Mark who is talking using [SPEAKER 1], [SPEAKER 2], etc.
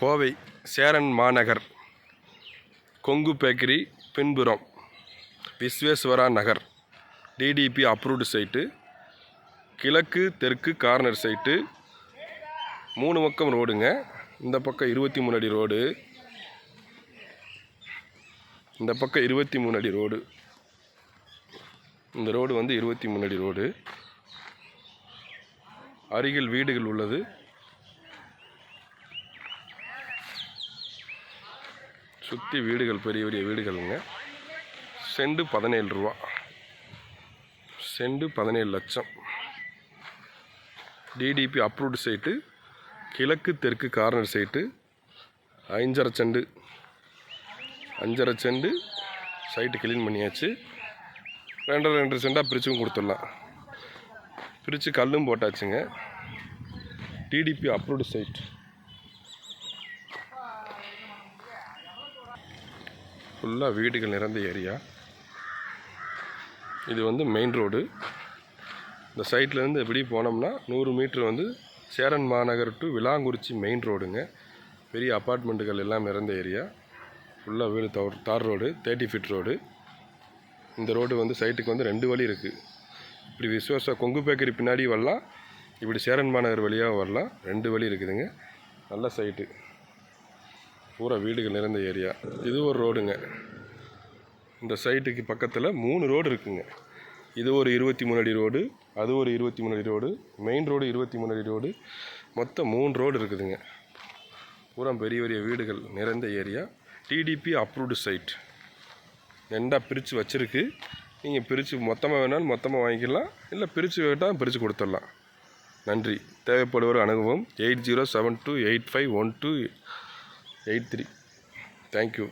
[SPEAKER 1] கோவை சேரன் மாநகர் கொங்கு பேக்கரி பின்புறம் Visweswara Nagar DTP approved site கிழக்கு தெற்கு கார்னர் சைட்டு மூணு பக்கம் ரோடுங்க. இந்த பக்கம் இருபத்தி மூணு அடி ரோடு. இந்த பக்கம் இருபத்தி மூணு அடி ரோடு. இந்த ரோடு வந்து இருபத்தி மூணு அடி ரோடு. அருகில் வீடுகள் உள்ளது. சுற்றி வீடுகள் பெரிய பெரிய வீடுகளுங்க. செண்டு பதினேழு ரூபா. செண்டு பதினேழு லட்சம். டிடிபி அப்ரூவ்டு சைட்டு கிழக்கு தெற்கு கார்னர் சைட்டு ஐஞ்சரை செண்டு. அஞ்சரை செண்டு சைட்டு க்ளீன் பண்ணியாச்சு. ரெண்டரை ரெண்டரை செண்டாக பிரிச்சும் கொடுத்துடலாம். பிரித்து கல்லும் போட்டாச்சுங்க. டிடிபி அப்ரூவ்டு சைட் ஃபுல்லாக வீடுகள் நிறைந்த ஏரியா. இது வந்து மெயின் ரோடு இந்த சைட்லேருந்து எப்படி போனோம்னா நூறு மீட்ரு வந்து சேரன் மாநகர் டு விலாங்குறிச்சி மெயின் ரோடுங்க பெரிய அப்பார்ட்மெண்ட்டுகள் எல்லாம் நிறைந்த ஏரியா. ஃபுல்லாக வீடு தவர் தார் ரோடு தேர்ட்டி ஃபிட் ரோடு இந்த ரோடு வந்து சைட்டுக்கு வந்து ரெண்டு வழி இருக்குது இப்படி விஸ்வாச கொங்கு பேக்கரி பின்னாடி வரலாம் இப்படி சேரன் மாநகர் வழியாக வரலாம். ரெண்டு வழி இருக்குதுங்க. நல்ல சைட்டு பூரா வீடுகள் நிறைந்த ஏரியா. இது ஒரு ரோடுங்க. இந்த சைட்டுக்கு பக்கத்தில் மூணு ரோடு இருக்குங்க. இது ஒரு இருபத்தி மூணு அடி ரோடு அது ஒரு இருபத்தி மூணு அடி ரோடு மெயின் ரோடு இருபத்தி மூணு அடி ரோடு. மொத்தம் மூணு ரோடு இருக்குதுங்க. பூரா பெரிய பெரிய வீடுகள் நிறைந்த ஏரியா. டிடிபி அப்ரூவ்டு சைட் ரெண்டாக பிரித்து வச்சுருக்கு. நீங்கள் பிரித்து மொத்தமாக வேணாலும் மொத்தமாக வாங்கிக்கலாம். இல்லை பிரித்து வேட்டால் பிரித்து கொடுத்துடலாம். நன்றி. தேவைப்படுவோர் அணுகவும் eight zero seven two eight five one two eight three thank you